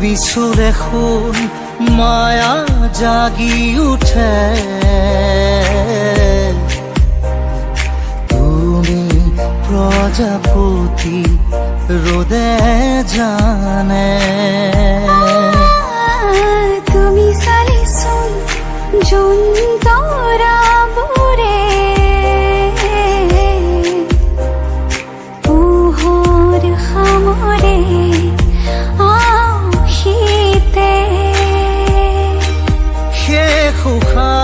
বিছুর এখন মায়া জাগি উঠে। তুমি প্রজাপতি রোদে জানে। তুমি চালিচোন যোন 后还。